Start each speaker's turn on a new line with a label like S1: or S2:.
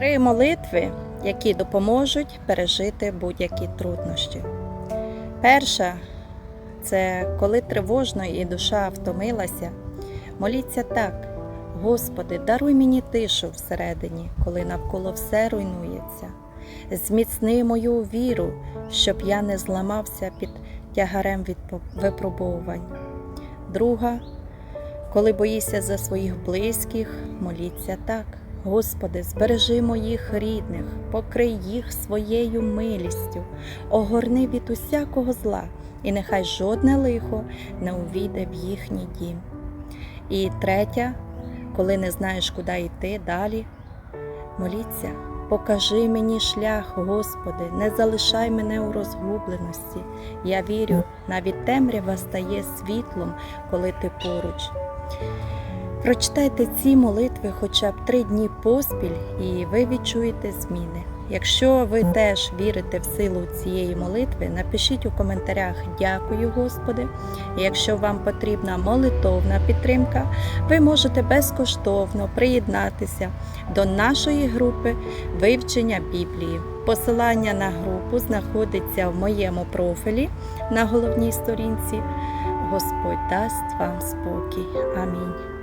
S1: Три молитви, які допоможуть пережити будь-які труднощі. Перша це коли тривожно і душа втомилася. Моліться так. Господи, даруй мені тишу всередині, коли навколо все руйнується. Зміцни мою віру, щоб я не зламався під тягарем від випробувань. Друга, коли боїшся за своїх близьких, моліться так. Господи, збережи моїх рідних, покрий їх своєю милістю, огорни від усякого зла, і нехай жодне лихо не увійде в їхній дім. І третя, коли не знаєш, куди йти далі, моліться, покажи мені шлях, Господи, не залишай мене у розгубленості. Я вірю, навіть темрява стає світлом, коли ти поруч. Прочитайте ці молитви хоча б три дні поспіль, і ви відчуєте зміни. Якщо ви теж вірите в силу цієї молитви, напишіть у коментарях Дякую, Господи. І якщо вам потрібна молитовна підтримка, ви можете безкоштовно приєднатися до нашої групи вивчення Біблії. Посилання на групу знаходиться в моєму профілі на головній сторінці. Господь дасть вам спокій. Амінь.